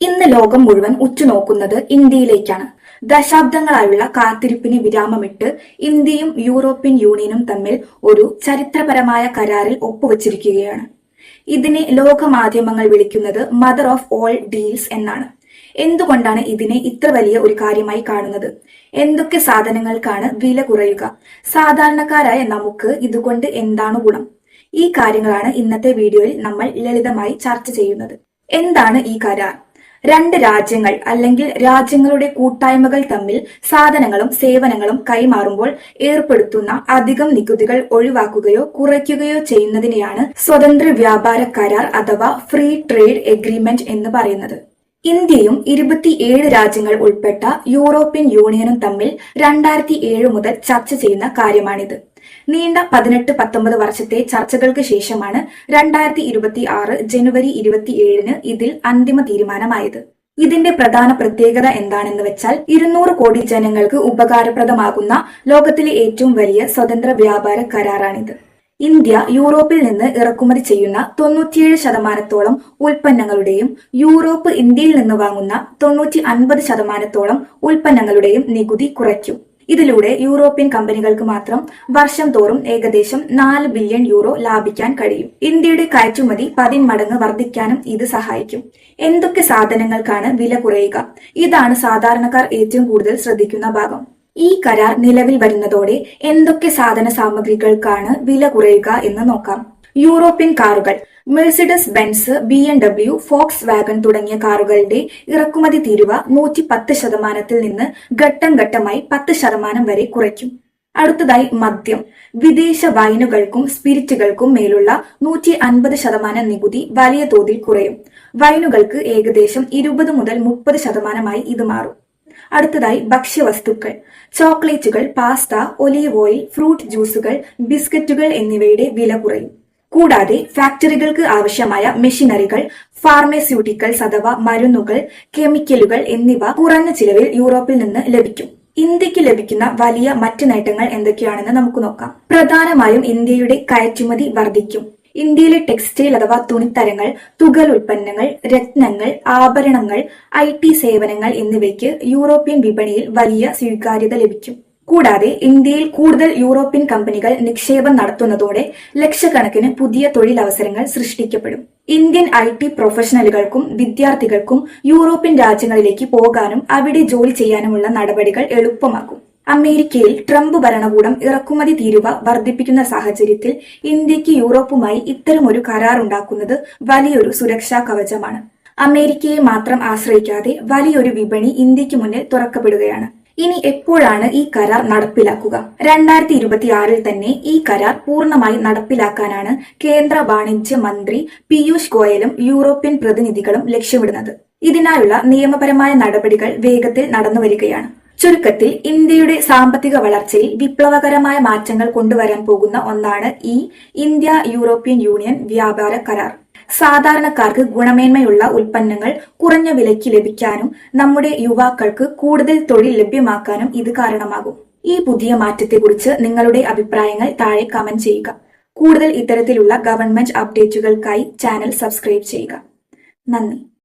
ഇന്ന് ലോകം മുഴുവൻ ഉറ്റുനോക്കുന്നത് ഇന്ത്യയിലേക്കാണ്. ദശാബ്ദങ്ങളായുള്ള കാത്തിരിപ്പിന് വിരാമമിട്ട് ഇന്ത്യയും യൂറോപ്യൻ യൂണിയനും തമ്മിൽ ഒരു ചരിത്രപരമായ കരാറിൽ ഒപ്പുവച്ചിരിക്കുകയാണ്. ഇതിനെ ലോകമാധ്യമങ്ങൾ വിളിക്കുന്നത് മദർ ഓഫ് ഓൾ ഡീൽസ് എന്നാണ്. എന്തുകൊണ്ടാണ് ഇതിനെ ഇത്ര വലിയ ഒരു കാര്യമായി കാണുന്നത്? എന്തൊക്കെ സാധനങ്ങൾക്കാണ് വില കുറയുക? സാധാരണക്കാരായ നമുക്ക് ഇതുകൊണ്ട് എന്താണ് ഗുണം? ഈ കാര്യങ്ങളാണ് ഇന്നത്തെ വീഡിയോയിൽ നമ്മൾ ലളിതമായി ചർച്ച ചെയ്യുന്നത്. എന്താണ് ഈ കരാർ? രണ്ട് രാജ്യങ്ങൾ അല്ലെങ്കിൽ രാജ്യങ്ങളുടെ കൂട്ടായ്മകൾ തമ്മിൽ സാധനങ്ങളും സേവനങ്ങളും കൈമാറുമ്പോൾ ഏർപ്പെടുത്തുന്ന അധികം നികുതികൾ ഒഴിവാക്കുകയോ കുറയ്ക്കുകയോ ചെയ്യുന്നതിനെയാണ് സ്വതന്ത്ര വ്യാപാര കരാർ അഥവാ ഫ്രീ ട്രേഡ് എഗ്രിമെന്റ് എന്ന് പറയുന്നത്. ഇന്ത്യയും ഇരുപത്തിയേഴ് രാജ്യങ്ങൾ ഉൾപ്പെട്ട യൂറോപ്യൻ യൂണിയനും തമ്മിൽ രണ്ടായിരത്തി ഏഴ് മുതൽ ചർച്ച ചെയ്യുന്ന കാര്യമാണിത്. നീണ്ട പതിനെട്ട് പത്തൊമ്പത് വർഷത്തെ ചർച്ചകൾക്ക് ശേഷമാണ് രണ്ടായിരത്തി ഇരുപത്തി ആറ് ജനുവരി ഇരുപത്തിയേഴിന് ഇതിൽ അന്തിമ തീരുമാനമായത്. ഇതിന്റെ പ്രധാന പ്രത്യേകത എന്താണെന്ന് വെച്ചാൽ ഇരുന്നൂറ് കോടി ജനങ്ങൾക്ക് ഉപകാരപ്രദമാകുന്ന ലോകത്തിലെ ഏറ്റവും വലിയ സ്വതന്ത്ര വ്യാപാര കരാറാണിത്. ഇന്ത്യ യൂറോപ്പിൽ നിന്ന് ഇറക്കുമതി ചെയ്യുന്ന തൊണ്ണൂറ്റിയേഴ് ശതമാനത്തോളം ഉൽപ്പന്നങ്ങളുടെയും യൂറോപ്പ് ഇന്ത്യയിൽ നിന്ന് വാങ്ങുന്ന തൊണ്ണൂറ്റി അൻപത് ശതമാനത്തോളം ഉൽപ്പന്നങ്ങളുടെയും നികുതി കുറയ്ക്കും. ഇതിലൂടെ യൂറോപ്യൻ കമ്പനികൾക്ക് മാത്രം വർഷം തോറും ഏകദേശം നാല് ബില്യൺ യൂറോ ലാഭിക്കാൻ കഴിയും. ഇന്ത്യയുടെ കയറ്റുമതി പതിന്മടങ്ങ് വർദ്ധിക്കാനും ഇത് സഹായിക്കും. എന്തൊക്കെ സാധനങ്ങൾക്കാണ് വില കുറയുക? ഇതാണ് സാധാരണക്കാർ ഏറ്റവും കൂടുതൽ ശ്രദ്ധിക്കുന്ന ഭാഗം. ഈ കരാർ നിലവിൽ വരുന്നതോടെ എന്തൊക്കെ സാധന സാമഗ്രികൾക്കാണ് വില കുറയുക എന്ന് നോക്കാം. യൂറോപ്യൻ കാറുകൾ Mercedes Benz B M W Volkswagen തുടങ്ങിയ കാറുകളുടെ ഇറക്കുമതി തീരുവ നൂറ്റി പത്ത് ശതമാനത്തിൽ നിന്ന് ഘട്ടം ഘട്ടമായി പത്ത് ശതമാനം വരെ കുറയ്ക്കും. അടുത്തതായി മദ്യം. വിദേശ വൈനുകൾക്കും സ്പിരിറ്റുകൾക്കും മേലുള്ള നൂറ്റി അൻപത് ശതമാനം നികുതി വലിയ തോതിൽ കുറയും. വൈനുകൾക്ക് ഏകദേശം ഇരുപത് മുതൽ മുപ്പത് ശതമാനമായി ഇത് മാറും. അടുത്തതായി ഭക്ഷ്യവസ്തുക്കൾ. ചോക്ലേറ്റുകൾ പാസ്ത ഒലീവ് ഓയിൽ ഫ്രൂട്ട് ജ്യൂസുകൾ ബിസ്ക്കറ്റുകൾ എന്നിവയുടെ വില കുറയും. കൂടാതെ ഫാക്ടറികൾക്ക് ആവശ്യമായ മെഷീനറികൾ ഫാർമസ്യൂട്ടിക്കൽസ് അഥവാ മരുന്നുകൾ കെമിക്കലുകൾ എന്നിവ കുറഞ്ഞ ചിലവിൽ യൂറോപ്പിൽ നിന്ന് ലഭിക്കും. ഇന്ത്യയ്ക്ക് ലഭിക്കുന്ന വലിയ മറ്റ് നേട്ടങ്ങൾ എന്തൊക്കെയാണെന്ന് നമുക്ക് നോക്കാം. പ്രധാനമായും ഇന്ത്യയുടെ കയറ്റുമതി വർദ്ധിക്കും. ഇന്ത്യയിലെ ടെക്സ്റ്റൈൽ അഥവാ തുണിത്തരങ്ങൾ തുകൽ ഉൽപ്പന്നങ്ങൾ രത്നങ്ങൾ ആഭരണങ്ങൾ ഐ സേവനങ്ങൾ എന്നിവയ്ക്ക് യൂറോപ്യൻ വിപണിയിൽ വലിയ സ്വീകാര്യത ലഭിക്കും. കൂടാതെ ഇന്ത്യയിൽ കൂടുതൽ യൂറോപ്യൻ കമ്പനികൾ നിക്ഷേപം നടത്തുന്നതോടെ ലക്ഷക്കണക്കിന് പുതിയ തൊഴിലവസരങ്ങൾ സൃഷ്ടിക്കപ്പെടും. ഇന്ത്യൻ ഐ ടി പ്രൊഫഷണലുകൾക്കും വിദ്യാർത്ഥികൾക്കും യൂറോപ്യൻ രാജ്യങ്ങളിലേക്ക് പോകാനും അവിടെ ജോലി ചെയ്യാനുമുള്ള നടപടികൾ എളുപ്പമാക്കും. അമേരിക്കയിൽ ട്രംപ് ഭരണകൂടം ഇറക്കുമതി തീരുവ വർദ്ധിപ്പിക്കുന്ന സാഹചര്യത്തിൽ ഇന്ത്യയ്ക്ക് യൂറോപ്പുമായി ഇത്തരമൊരു കരാർ ഉണ്ടാക്കുന്നത് വലിയൊരു സുരക്ഷാ കവചമാണ്. അമേരിക്കയെ മാത്രം ആശ്രയിക്കാതെ വലിയൊരു വിപണി ഇന്ത്യയ്ക്ക് മുന്നിൽ തുറക്കപ്പെടുകയാണ്. ഇനി എപ്പോഴാണ് ഈ കരാർ നടപ്പിലാക്കുക? രണ്ടായിരത്തി ഇരുപത്തിയാറിൽ തന്നെ ഈ കരാർ പൂർണമായി നടപ്പിലാക്കാനാണ് കേന്ദ്ര വാണിജ്യ മന്ത്രി പീയൂഷ് ഗോയലും യൂറോപ്യൻ പ്രതിനിധികളും ലക്ഷ്യമിടുന്നത്. ഇതിനായുള്ള നിയമപരമായ നടപടികൾ വേഗത്തിൽ നടന്നു വരികയാണ് ചുരുക്കത്തിൽ ഇന്ത്യയുടെ സാമ്പത്തിക വളർച്ചയിൽ വിപ്ലവകരമായ മാറ്റങ്ങൾ കൊണ്ടുവരാൻ പോകുന്ന ഒന്നാണ് ഈ ഇന്ത്യ യൂറോപ്യൻ യൂണിയൻ വ്യാപാര കരാർ. സാധാരണക്കാർക്ക് ഗുണമേന്മയുള്ള ഉൽപ്പന്നങ്ങൾ കുറഞ്ഞ വിലയ്ക്ക് ലഭിക്കാനും നമ്മുടെ യുവാക്കൾക്ക് കൂടുതൽ തൊഴിൽ ലഭ്യമാക്കാനും ഇത് കാരണമാകും. ഈ പുതിയ മാറ്റത്തെക്കുറിച്ച് നിങ്ങളുടെ അഭിപ്രായങ്ങൾ താഴെ കമന്റ് ചെയ്യുക. കൂടുതൽ ഇത്തരത്തിലുള്ള ഗവൺമെന്റ് അപ്ഡേറ്റുകൾക്കായി ചാനൽ സബ്സ്ക്രൈബ് ചെയ്യുക. നന്ദി.